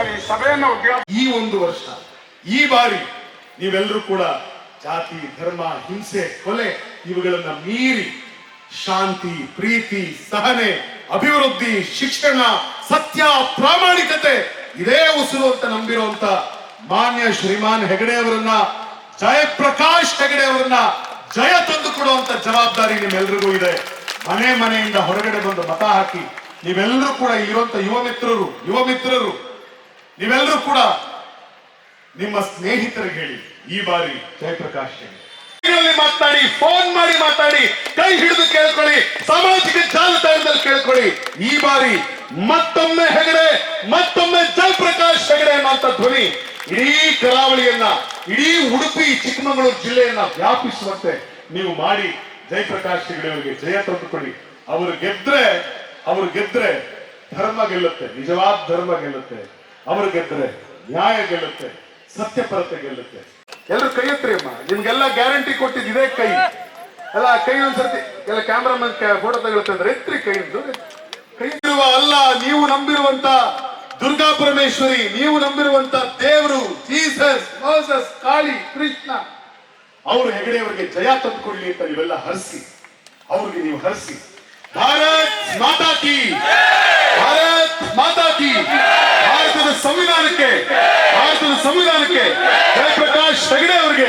ಸರಿ ಸಭೆಯನ್ನು ಈ ಒಂದು ವರ್ಷ, ಈ ಬಾರಿ ನೀವೆಲ್ಲರೂ ಕೂಡ ಜಾತಿ, ಧರ್ಮ, ಹಿಂಸೆ, ಕೊಲೆ ಇವುಗಳನ್ನ ಮೀರಿ ಶಾಂತಿ, ಪ್ರೀತಿ, ಸಹನೆ, ಅಭಿವೃದ್ಧಿ, ಶಿಕ್ಷಣ, ಸತ್ಯ, ಪ್ರಾಮಾಣಿಕತೆ ಇದೇ ಉಸಿರು ಅಂತ ನಂಬಿರುವಂತ ಮಾನ್ಯ ಶ್ರೀಮಾನ್ ಹೆಗಡೆ ಅವರನ್ನ, ಜಯಪ್ರಕಾಶ್ ಹೆಗಡೆ ಅವರನ್ನ ಜಯ ತಂದು ಕೊಡುವಂತ ಜವಾಬ್ದಾರಿ ನಿಮ್ಮೆಲ್ಲರಿಗೂ ಇದೆ. ಮನೆ ಮನೆಯಿಂದ ಹೊರಗಡೆ ಬಂದು ಮತ ಹಾಕಿ ನೀವೆಲ್ಲರೂ ಕೂಡ ಇರುವಂತ ಯುವ ಮಿತ್ರರು ಯುವ ಮಿತ್ರರು ನೀವೆಲ್ಲರೂ ಕೂಡ ನಿಮ್ಮ ಸ್ನೇಹಿತರಿಗೆ ಹೇಳಿ, ಈ ಬಾರಿ ಜಯಪ್ರಕಾಶ್ ಮಾತನಾಡಿ ಫೋನ್ ಮಾಡಿ ಮಾತಾಡಿ, ಕೈ ಹಿಡಿದು ಕೇಳ್ಕೊಳ್ಳಿ, ಸಾಮಾಜಿಕ ಜಾಲತಾಣದಲ್ಲಿ ಕೇಳ್ಕೊಳ್ಳಿ, ಈ ಬಾರಿ ಮತ್ತೊಮ್ಮೆ ಹೆಗಡೆ, ಮತ್ತೊಮ್ಮೆ ಜಯಪ್ರಕಾಶ್ ಹೆಗಡೆ ಅನ್ನುವಂತ ಧ್ವನಿ ಇಡೀ ಕರಾವಳಿಯನ್ನ, ಇಡೀ ಉಡುಪಿ, ಚಿಕ್ಕಮಗಳೂರು ಜಿಲ್ಲೆಯನ್ನ ವ್ಯಾಪಿಸುವಂತೆ ನೀವು ಮಾಡಿ ಜಯಪ್ರಕಾಶ್ ಹೆಗಡೆ ಅವರಿಗೆ ಜಯ ತಂದುಕೊಳ್ಳಿ. ಅವರು ಗೆದ್ರೆ ಅವರು ಗೆದ್ರೆ ಧರ್ಮ ಗೆಲ್ಲುತ್ತೆ, ನಿಜವಾದ ಧರ್ಮ ಗೆಲ್ಲುತ್ತೆ. ಅವರು ಗೆದ್ರೆ ನ್ಯಾಯ ಗೆಲ್ಲುತ್ತೆ ಸತ್ಯಪರತೆ ಗೆಲ್ಲುತ್ತೆ. ಎಲ್ಲರೂ ಕೈ ಎತ್ತರಿ ಅಮ್ಮ. ನಿಮ್ಗೆಲ್ಲ ಗ್ಯಾರಂಟಿ ಕೊಟ್ಟಿದ್ದು ಇದೇ ಕೈ. ಅಲ್ಲ ಕೈ ಒಂದ್ಸರ್ತಿ ಎಲ್ಲ ಕ್ಯಾಮ್ರಾಮನ್ ಫೋಟೋ ತಗೊಳುತ್ತೆ ಅಂದ್ರೆ ಎತ್ತರಿ ಕೈ ಕೈ ಇರುವ ಅಲ್ಲ ನೀವು ನಂಬಿರುವಂತ ದುರ್ಗಾ ಪರಮೇಶ್ವರಿ ನೀವು ನಂಬಿರುವಂತ ದೇವರು ಜೀಸಸ್ ಮೋಸಸ್ ಕಾಳಿ ಕೃಷ್ಣ. ಅವರು ಹೆಗಡೆಯವರಿಗೆ ಜಯ ತಂದುಕೊಡ್ಲಿ ಅಂತ ನೀವೆಲ್ಲ ಹರಿಸಿ. ಅವ್ರಿಗೆ ನೀವು ಹರಿಸಿ. ಭಾರತ್ ಮಾತಾ ಕಿ. ಭಾರತ್ ಮಾತಾ ಕಿ. ಸಂವಿಧಾನಕ್ಕೆ. ಜಯಪ್ರಕಾಶ್ ಹೆಗಡೆ ಅವರಿಗೆ.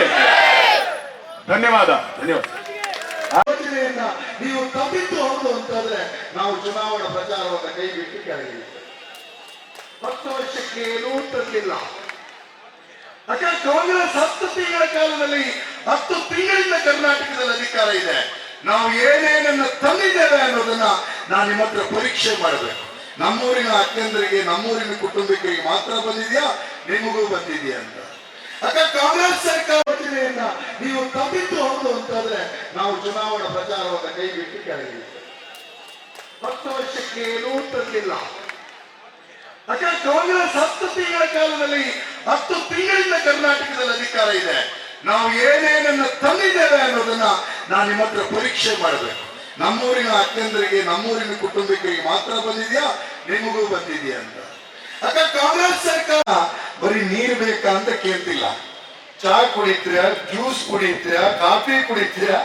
ಧನ್ಯವಾದ. ಧನ್ಯವಾದ. ಆಲೋಚನೆಯನ್ನ ನೀವು ತಪ್ಪಿದ್ದು ಹೌದು ಅಂತಂದ್ರೆ ನಾವು ಚುನಾವಣಾ ಪ್ರಚಾರವನ್ನು ಕೈ ಬಿಟ್ಟು ಕೆಳಗಿಲ್ಲ ಹತ್ತು ವರ್ಷಕ್ಕೆ ಏನೂ ತರಲಿಲ್ಲ. ಯಾಕಂದ್ರೆ ಕಾಂಗ್ರೆಸ್ ಹತ್ತು ತಿಂಗಳ ಕಾಲದಲ್ಲಿ, ಹತ್ತು ತಿಂಗಳಿಂದ ಕರ್ನಾಟಕದಲ್ಲಿ ಅಧಿಕಾರ ಇದೆ. ನಾವು ಏನೇನನ್ನ ತಂದಿದ್ದೇವೆ ಅನ್ನೋದನ್ನ ನಾನು ನಿಮ್ಮ ಹತ್ರ ಪರೀಕ್ಷೆ ಮಾಡಬೇಕು. ನಮ್ಮೂರಿನ ಅಕ್ಕಂದ್ರಿಗೆ, ನಮ್ಮೂರಿನ ಕುಟುಂಬಕ್ಕೆ ಮಾತ್ರ ಬಂದಿದ್ಯಾ? ನಿಮಗೂ ಬಂದಿದ್ಯಾ ಅಂತ. ಅಕ್ಕ, ಕಾಂಗ್ರೆಸ್ ಸರ್ಕಾರ ಯೋಚನೆಯನ್ನ ನೀವು ತಪ್ಪಿದ್ದು ಹೌದು ಅಂತಂದ್ರೆ ನಾವು ಚುನಾವಣಾ ಪ್ರಚಾರವನ್ನು ಕೈ ಬಿಟ್ಟು ಕೆಳಗಿ ಹತ್ತು ವರ್ಷಕ್ಕೆ ಏನೂ ತರಲಿಲ್ಲ. ಅಕ್ಕ, ಕಾಂಗ್ರೆಸ್ ಹತ್ತು ತಿಂಗಳ ಕಾಲದಲ್ಲಿ, ಹತ್ತು ತಿಂಗಳಿಂದ ಕರ್ನಾಟಕದಲ್ಲಿ ಅಧಿಕಾರ ಇದೆ. ನಾವು ಏನೇನನ್ನ ತಂದಿದ್ದೇವೆ ಅನ್ನೋದನ್ನ ನಾನು ನಿಮ್ಮ ಹತ್ರ ಪರೀಕ್ಷೆ ಮಾಡಬೇಕು. ನಮ್ಮೂರಿನ ಅಕ್ಕಂದರಿಗೆ, ನಮ್ಮೂರಿನ ಕುಟುಂಬಕ್ಕೆ ಮಾತ್ರ ಬಂದಿದ್ಯಾ? ನಿಮಗೂ ಬಂದಿದೆಯಾ ಅಂತ. ಅಕ್ಕ, ಕಾಂಗ್ರೆಸ್ ಸರ್ಕಾರ ಬರೀ ನೀರು ಬೇಕಾ ಅಂತ ಕೇಳ್ತಿಲ್ಲ. ಚಹಾ ಕುಡಿತೀರ, ಜ್ಯೂಸ್ ಕುಡಿತೀರ, ಕಾಫಿ ಕುಡಿತೀರ?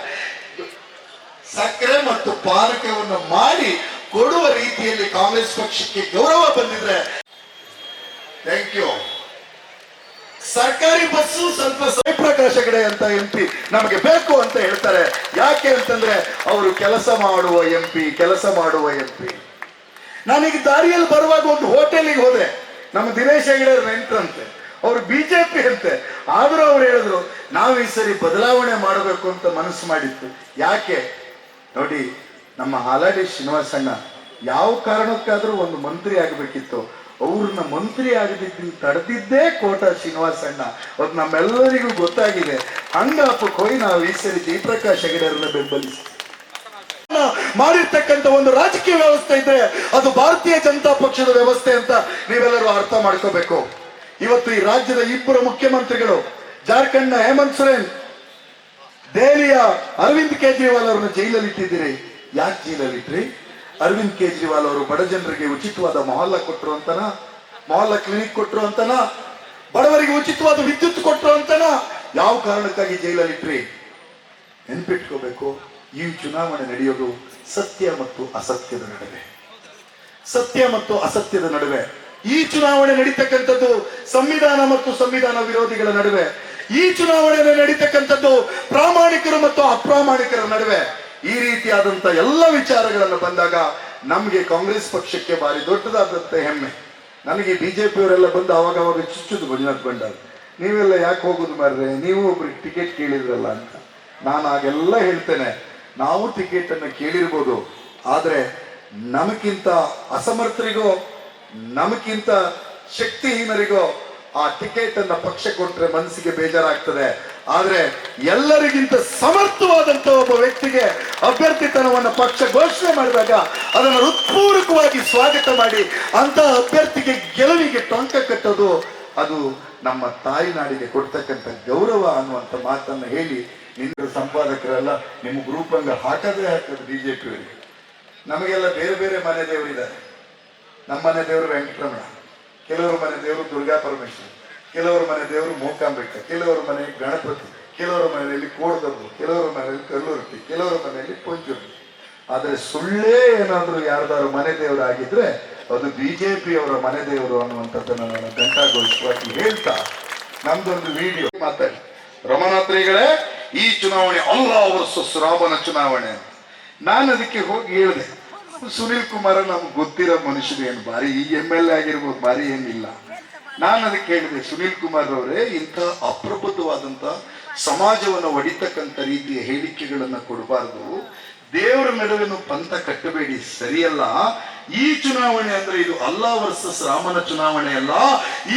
ಸಕ್ಕರೆ ಮತ್ತು ಪಾಲಕವನ್ನು ಮಾಡಿ ಕೊಡುವ ರೀತಿಯಲ್ಲಿ ಕಾಂಗ್ರೆಸ್ ಪಕ್ಷಕ್ಕೆ ಗೌರವ ಬಂದಿದ್ರೆ, ಥ್ಯಾಂಕ್ ಯು. ಸರ್ಕಾರಿ ಬಸ್ಸು ಸ್ವಲ್ಪ ಜಯಪ್ರಕಾಶ ಕಡೆ ಅಂತ ಎಂ ಪಿ ನಮಗೆ ಬೇಕು ಅಂತ ಹೇಳ್ತಾರೆ. ಯಾಕೆ ಅಂತಂದ್ರೆ ಅವರು ಕೆಲಸ ಮಾಡುವ ಎಂ ಪಿ ಕೆಲಸ ಮಾಡುವ ಎಂ ಪಿ ನಾನೀಗ ದಾರಿಯಲ್ಲಿ ಬರುವಾಗ ಒಂದು ಹೋಟೆಲಿಗೆ ಹೋದೆ. ನಮ್ಮ ದಿನೇಶ್ ಹೆಗಡೆ ನೆಂಟ್ರಂತೆ ಅವ್ರು ಬಿಜೆಪಿ ಅಂತೆ. ಆದರೂ ಅವ್ರು ಹೇಳಿದ್ರು, ನಾವು ಈ ಸರಿ ಬದಲಾವಣೆ ಮಾಡಬೇಕು ಅಂತ ಮನಸ್ಸು ಮಾಡಿತ್ತು ಯಾಕೆ? ನೋಡಿ, ನಮ್ಮ ಹಾಲಾಡಿ ಶ್ರೀನಿವಾಸಣ್ಣ, ಯಾವ ಕಾರಣಕ್ಕಾದರೂ ಒಂದು ಮಂತ್ರಿ ಆಗಬೇಕಿತ್ತು. ಅವ್ರನ್ನ ಮಂತ್ರಿ ಆಗದಿದ್ದು ತಡೆದಿದ್ದೇ ಕೋಟ ಶ್ರೀನಿವಾಸಣ್ಣ ಅವ್ರು ನಮ್ಮೆಲ್ಲರಿಗೂ ಗೊತ್ತಾಗಿದೆ. ಹಂಗಪ್ಪ ಹೋಗಿ ನಾವು ಈ ಸರಿ ಜಯಪ್ರಕಾಶ್ ಹೆಗಡೆಯರನ್ನ ಬೆಂಬಲಿಸಿ. ಮಾಡಿರ್ತಕ್ಕಂಥ ಒಂದು ರಾಜಕೀಯ ವ್ಯವಸ್ಥೆ ಇದ್ರೆ ಅದು ಭಾರತೀಯ ಜನತಾ ಪಕ್ಷದ ವ್ಯವಸ್ಥೆ ಅಂತ ನೀವೆಲ್ಲರೂ ಅರ್ಥ ಮಾಡ್ಕೋಬೇಕು. ಇವತ್ತು ಈ ರಾಜ್ಯದ ಇಬ್ಬರು ಮುಖ್ಯಮಂತ್ರಿಗಳು, ಜಾರ್ಖಂಡ್ನ ಹೇಮಂತ್ ಸೊರೇನ್, ದೆಹಲಿಯ ಅರವಿಂದ್ ಕೇಜ್ರಿವಾಲ್ ಅವರನ್ನು ಜೈಲಲ್ಲಿ ಇಟ್ಟಿದ್ದೀರಿ. ಯಾಕೆ ಜೈಲಲ್ಲಿ ಇಟ್ರಿ? ಅರವಿಂದ್ ಕೇಜ್ರಿವಾಲ್ ಅವರು ಬಡ ಜನರಿಗೆ ಉಚಿತವಾದ ಮೊಹಲ್ಲಾ ಕೊಟ್ಟರು ಅಂತನ? ಮೊಹಲ್ಲಾ ಕ್ಲಿನಿಕ್ ಕೊಟ್ಟರು ಅಂತನ? ಬಡವರಿಗೆ ಉಚಿತವಾದ ವಿದ್ಯುತ್ ಕೊಟ್ಟರು ಅಂತನ? ಯಾವ ಕಾರಣಕ್ಕಾಗಿ ಜೈಲಲ್ಲಿ ಇಟ್ರಿ? ನೆನ್ಪಿಟ್ಕೋಬೇಕು, ಈ ಚುನಾವಣೆ ನಡೆಯೋದು ಸತ್ಯ ಮತ್ತು ಅಸತ್ಯದ ನಡುವೆ. ಸತ್ಯ ಮತ್ತು ಅಸತ್ಯದ ನಡುವೆ. ಈ ಚುನಾವಣೆ ನಡೀತಕ್ಕಂಥದ್ದು ಸಂವಿಧಾನ ಮತ್ತು ಸಂವಿಧಾನ ವಿರೋಧಿಗಳ ನಡುವೆ. ಈ ಚುನಾವಣೆ ನಡೀತಕ್ಕಂಥದ್ದು ಪ್ರಾಮಾಣಿಕರು ಮತ್ತು ಅಪ್ರಾಮಾಣಿಕರ ನಡುವೆ. ಈ ರೀತಿಯಾದಂತ ಎಲ್ಲ ವಿಚಾರಗಳನ್ನು ಬಂದಾಗ ನಮಗೆ ಕಾಂಗ್ರೆಸ್ ಪಕ್ಷಕ್ಕೆ ಭಾರಿ ದೊಡ್ಡದಾದಂತ ಹೆಮ್ಮೆ. ನನಗೆ ಜೆ ಪಿಯವರೆಲ್ಲ ಬಂದು ಅವಾಗ ಅವಾಗ ಚುಚ್ಚುದು ಮಂಜುನಾಥ್ ಭಂಡಾರ್ ನೀವೆಲ್ಲ ಯಾಕೆ ಹೋಗುದು ಮಾರ್ರೆ? ನೀವು ಒಬ್ರಿಗೆ ಟಿಕೆಟ್ ಕೇಳಿದ್ರಲ್ಲ ಅಂತ. ನಾನು ಆಗೆಲ್ಲ ಹೇಳ್ತೇನೆ. ನಾವು ಟಿಕೆಟ್ ಅನ್ನು ಕೇಳಿರ್ಬೋದು. ಆದರೆ ನಮಗಿಂತ ಅಸಮರ್ಥರಿಗೋ, ನಮಗಿಂತ ಶಕ್ತಿಹೀನರಿಗೋ ಆ ಟಿಕೆಟ್ ಅನ್ನ ಪಕ್ಷ ಕೊಟ್ರೆ ಮನಸ್ಸಿಗೆ ಬೇಜಾರಾಗ್ತದೆ. ಆದ್ರೆ ಎಲ್ಲರಿಗಿಂತ ಸಮರ್ಥವಾದಂತ ಒಬ್ಬ ವ್ಯಕ್ತಿಗೆ ಅಭ್ಯರ್ಥಿತನವನ್ನು ಪಕ್ಷ ಘೋಷಣೆ ಮಾಡಿದಾಗ ಅದನ್ನು ಹೃತ್ಪೂರ್ವಕವಾಗಿ ಸ್ವಾಗತ ಮಾಡಿ ಅಂತ ಅಭ್ಯರ್ಥಿಗೆ ಗೆಲುವಿಗೆ ಟೊಂಕ ಕಟ್ಟೋದು ಅದು ನಮ್ಮ ತಾಯಿನಾಡಿಗೆ ಕೊಡ್ತಕ್ಕಂಥ ಗೌರವ ಅನ್ನುವಂಥ ಮಾತನ್ನ ಹೇಳಿ ನಿಮ್ಮ ಸಂಪಾದಕರೆಲ್ಲ ನಿಮ್ಮ ಗ್ರೂಪ್ ಹಂಗ ಹಾಕದೇ ಜೆ ಬಿಜೆಪಿ ಅವರಿಗೆ ನಮಗೆಲ್ಲ ಬೇರೆ ಬೇರೆ ಮನೆ ದೇವರಿದ್ದಾರೆ. ನಮ್ಮ ಮನೆ ದೇವರು ವೆಂಕಟರಮಣ. ಕೆಲವರು ಮನೆ ದೇವರು ದುರ್ಗಾ ಪರಮೇಶ್ವರಿ ಕೆಲವರ ಮನೆ ದೇವರು ಮೂಕಾಂಬಿಕ, ಕೆಲವರ ಮನೆ ಗಣಪತಿ, ಕೆಲವರ ಮನೆಯಲ್ಲಿ ಕೋಡದಬ್ಬು ಕೆಲವರ ಮನೆಯಲ್ಲಿ ಕಲ್ಲುರ್ತಿ, ಕೆಲವರ ಮನೆಯಲ್ಲಿ ಪಂಚುರ್ತಿ ಆದರೆ ಸುಳ್ಳೇ ಏನಾದರೂ ಯಾರ್ದಾರು ಮನೆ ದೇವರಾಗಿದ್ರೆ ಅದು ಬಿಜೆಪಿ ಅವರ ಮನೆ ದೇವರು ಅನ್ನುವಂಥದ್ದನ್ನ ನಾನು ಗಂಟಾಗೋಸ್ಕರವಾಗಿ ಹೇಳ್ತಾ ನಮ್ದೊಂದು ವಿಡಿಯೋ ಮಾತಾಡಿ. ರಮನಾತ್ರಿಗಳೇ ಈ ಚುನಾವಣೆ ಅಲ್ಲ ವರ್ಸಸ್ ರಾಮನ ಚುನಾವಣೆ. ನಾನು ಅದಕ್ಕೆ ಹೋಗಿ ಹೇಳಿದೆ, ಸುನಿಲ್ ಕುಮಾರ ನಮ್ಗೆ ಗೊತ್ತಿರೋ ಮನುಷ್ಯರು ಏನು ಬಾರಿ ಈ ಎಂ ಎಲ್ ಎ ಆಗಿರ್ಬೋದು ಬಾರಿ ಏನಿಲ್ಲ ನಾನು ಅದಕ್ಕೆ ಹೇಳಿದೆ, ಸುನೀಲ್ ಕುಮಾರ್ ಅವರೇ, ಇಂಥ ಅಪ್ರಬುದ್ಧವಾದಂತ ಸಮಾಜವನ್ನು ಒಡಿತಕ್ಕಂಥ ರೀತಿಯ ಹೇಳಿಕೆಗಳನ್ನ ಕೊಡಬಾರದು. ದೇವರ ನಡುವಿನ ಪಂಥ ಕಟ್ಟಬೇಡಿ, ಸರಿಯಲ್ಲ? ಈ ಚುನಾವಣೆ ಅಂದ್ರೆ ಇದು ಅಲ್ಲಾ ವರ್ಸಸ್ ರಾಮನ ಚುನಾವಣೆ ಅಲ್ಲ?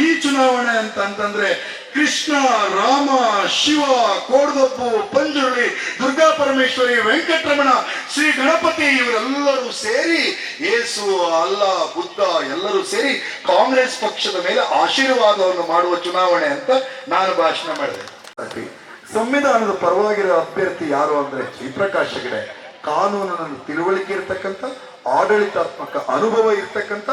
ಈ ಚುನಾವಣೆ ಅಂತ ಅಂತಂದ್ರೆ ಕೃಷ್ಣ, ರಾಮ, ಶಿವ ಕೋಡದಪ್ಪು ಪಂಜುರುಳಿ, ದುರ್ಗಾ ಪರಮೇಶ್ವರಿ, ವೆಂಕಟರಮಣ, ಶ್ರೀ ಗಣಪತಿ ಇವರೆಲ್ಲರೂ ಸೇರಿ ಯೇಸು ಅಲ್ಲ, ಬುದ್ಧ ಎಲ್ಲರೂ ಸೇರಿ ಕಾಂಗ್ರೆಸ್ ಪಕ್ಷದ ಮೇಲೆ ಆಶೀರ್ವಾದವನ್ನು ಮಾಡುವ ಚುನಾವಣೆ ಅಂತ ನಾನು ಭಾಷಣ ಮಾಡಿದೆ. ಸಂವಿಧಾನದ ಪರವಾಗಿರೋ ಅಭ್ಯರ್ಥಿ ಯಾರು ಅಂದ್ರೆ ಜಯಪ್ರಕಾಶ್ ಹೆಗಡೆ. ಕಾನೂನನ್ನು ತಿಳುವಳಿಕೆ ಇರ್ತಕ್ಕಂಥ ಆಡಳಿತಾತ್ಮಕ ಅನುಭವ ಇರ್ತಕ್ಕಂಥ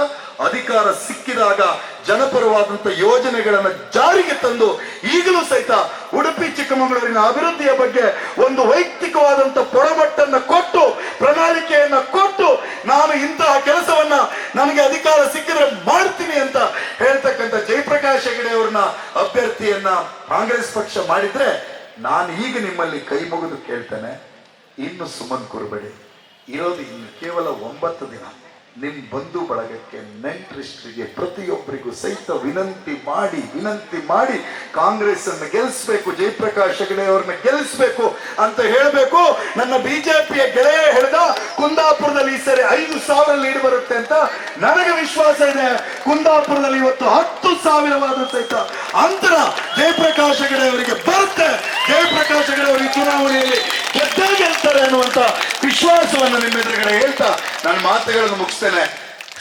ಅಧಿಕಾರ ಸಿಕ್ಕಿದಾಗ ಜನಪರವಾದಂತ ಯೋಜನೆಗಳನ್ನು ಜಾರಿಗೆ ತಂದು ಈಗಲೂ ಸಹಿತ ಉಡುಪಿ, ಚಿಕ್ಕಮಗಳೂರಿನ ಅಭಿವೃದ್ಧಿಯ ಬಗ್ಗೆ ಒಂದು ವೈಯಕ್ತಿಕವಾದಂತ ಪೊಡಮಟ್ಟನ್ನ ಕೊಟ್ಟು, ಪ್ರಣಾಳಿಕೆಯನ್ನು ಕೊಟ್ಟು ನಾನು ಇಂತಹ ಕೆಲಸವನ್ನ ನನಗೆ ಅಧಿಕಾರ ಸಿಕ್ಕಿದ್ರೆ ಮಾಡ್ತೀನಿ ಅಂತ ಹೇಳ್ತಕ್ಕಂಥ ಜಯಪ್ರಕಾಶ್ ಹೆಗಡೆ ಅವ್ರನ್ನ ಅಭ್ಯರ್ಥಿಯನ್ನ ಕಾಂಗ್ರೆಸ್ ಪಕ್ಷ ಮಾಡಿದ್ರೆ ನಾನು ಈಗ ನಿಮ್ಮಲ್ಲಿ ಕೈ ಮುಗಿದು ಕೇಳ್ತೇನೆ. ಇನ್ನು ಸುಮನ್ ಕುರುಬೇಡಿ. ಇರೋದು ಇನ್ನು ಕೇವಲ ಒಂಬತ್ತು ದಿನ. ನಿಮ್ಮ ಬಂಧು ಬಳಗಕ್ಕೆ ನೆಂಟ್ರಿಸ್ಟ್ರಿಗೆ ಪ್ರತಿಯೊಬ್ಬರಿಗೂ ಸಹಿತ ವಿನಂತಿ ಮಾಡಿ ವಿನಂತಿ ಮಾಡಿ ಕಾಂಗ್ರೆಸ್ ಅನ್ನು ಗೆಲ್ಲಿಸ್ಬೇಕು ಜಯಪ್ರಕಾಶ್ ಹೆಗಡೆ ಅವ್ರನ್ನ ಗೆಲ್ಲಿಸ್ಬೇಕು ಅಂತ ಹೇಳಬೇಕು. ನನ್ನ ಬಿಜೆಪಿಯ ಗೆಳೆಯ ಹೇಳಿದ, ಕುಂದಾಪುರದಲ್ಲಿ ಈ ಸರಿ ಐದು ಸಾವಿರ ಲೀಡ್ ಬರುತ್ತೆ ಅಂತ ನನಗೆ ವಿಶ್ವಾಸ ಇದೆ. ಕುಂದಾಪುರದಲ್ಲಿ ಇವತ್ತು ಹತ್ತು ಸಾವಿರವಾದ ಸಹಿತ ಅಂತರ ಜಯಪ್ರಕಾಶ್ ಹೆಗಡೆ ಅವರಿಗೆ ಬರುತ್ತೆ. ಜಯಪ್ರಕಾಶ್ ಹೆಗಡೆ ಅವರಿಗೆ ಚುನಾವಣೆಯಲ್ಲಿ ಗೆಲ್ತಾರೆ ಅನ್ನುವಂತ ವಿಶ್ವಾಸವನ್ನು ನಿಮ್ಮ ಎದುರುಗಡೆ ಹೇಳ್ತಾ ನನ್ನ ಮಾತುಗಳನ್ನು ಮುಗಿಸ್ತೇನೆ.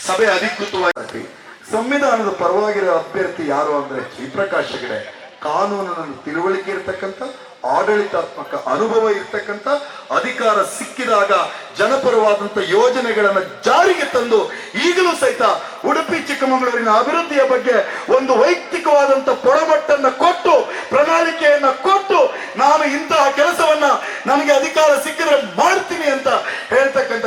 ಸಭೆ ಅಧಿಕೃತವಾಗಿ. ಸಂವಿಧಾನದ ಪರವಾಗಿರೋ ಅಭ್ಯರ್ಥಿ ಯಾರು ಅಂದ್ರೆ ಜಯಪ್ರಕಾಶ್ ಹೆಗಡೆ. ಕಾನೂನನ್ನು ತಿಳುವಳಿಕೆ ಇರ್ತಕ್ಕಂಥ, ಆಡಳಿತಾತ್ಮಕ ಅನುಭವ ಇರ್ತಕ್ಕಂಥ, ಅಧಿಕಾರ ಸಿಕ್ಕಿದಾಗ ಜನಪರವಾದಂತ ಯೋಜನೆಗಳನ್ನು ಜಾರಿಗೆ ತಂದು ಈಗಲೂ ಸಹಿತ ಉಡುಪಿ, ಚಿಕ್ಕಮಗಳೂರಿನ ಅಭಿವೃದ್ಧಿಯ ಬಗ್ಗೆ ಒಂದು ವೈಯಕ್ತಿಕವಾದಂತ ಪೊಡಮಟ್ಟನ್ನ ಕೊಟ್ಟು, ಪ್ರಣಾಳಿಕೆಯನ್ನ ಕೊಟ್ಟು ನಾನು ಇಂತಹ ಕೆಲಸವನ್ನ ನನಗೆ ಅಧಿಕಾರ ಸಿಕ್ಕಿದ್ರೆ ಮಾಡ್ತೀನಿ ಅಂತ ಹೇಳ್ತಕ್ಕಂಥ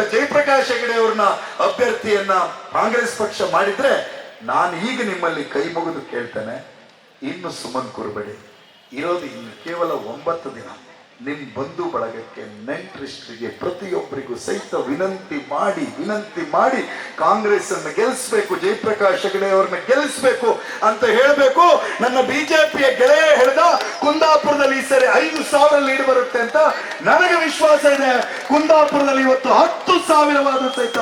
ಅಭ್ಯರ್ಥಿಯನ್ನ ಕಾಂಗ್ರೆಸ್ ಪಕ್ಷ ಮಾಡಿದ್ರೆ ನಾನು ಈಗ ನಿಮ್ಮಲ್ಲಿ ಕೈ ಮುಗಿದು ಕೇಳ್ತೇನೆ. ಇನ್ನು ಸುಮನ್ ಕುರುಬೇಡಿ. ಇರೋದು ಇನ್ನು ಕೇವಲ ಒಂಬತ್ತು ದಿನ. ನಿಮ್ ಬಂಧು ಬಳಗಕ್ಕೆ ನೆಂಟರಿಷ್ಟರಿಗೆ ಪ್ರತಿಯೊಬ್ಬರಿಗೂ ಸಹಿತ ವಿನಂತಿ ಮಾಡಿ ವಿನಂತಿ ಮಾಡಿ ಕಾಂಗ್ರೆಸ್ ಅನ್ನು ಗೆಲ್ಲಿಸ್ಬೇಕು ಜಯಪ್ರಕಾಶ್ ಹೆಗಡೆ ಅವ್ರನ್ನ ಗೆಲ್ಲಿಸ್ಬೇಕು ಅಂತ ಹೇಳಬೇಕು. ನನ್ನ ಬಿಜೆಪಿಯ ಗೆಳೆಯ ಹೇಳ್ದ, ಕುಂದಾಪುರದಲ್ಲಿ ಈ ಸರಿ ಐದು ಸಾವಿರ ಲೀಡ್ ಬರುತ್ತೆ ಅಂತ ನನಗೆ ವಿಶ್ವಾಸ ಇದೆ. ಕುಂದಾಪುರದಲ್ಲಿ ಇವತ್ತು ಹತ್ತು ಸಾವಿರವಾದ ಸಹಿತ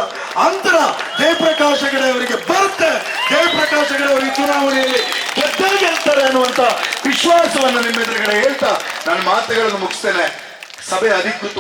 ಅಂತರ ಜಯಪ್ರಕಾಶ್ ಹೆಗಡೆ ಅವರಿಗೆ ಬರುತ್ತೆ. ಜಯಪ್ರಕಾಶ್ ಹೆಗಡೆ ಅವರಿಗೆ ಚುನಾವಣೆಯಲ್ಲಿ ಗೆದ್ದೇ ಗೆಲ್ತಾರೆ ಅನ್ನುವಂತ ವಿಶ್ವಾಸವನ್ನು ನಿಮ್ಮ ಎದುರುಗಡೆ ಹೇಳ್ತಾ, ನನ್ನ ಮಾತುಗಳನ್ನು ಮುಗಿಸ್ತೇನೆ ಸಭೆ ಅಧಿಕೃತ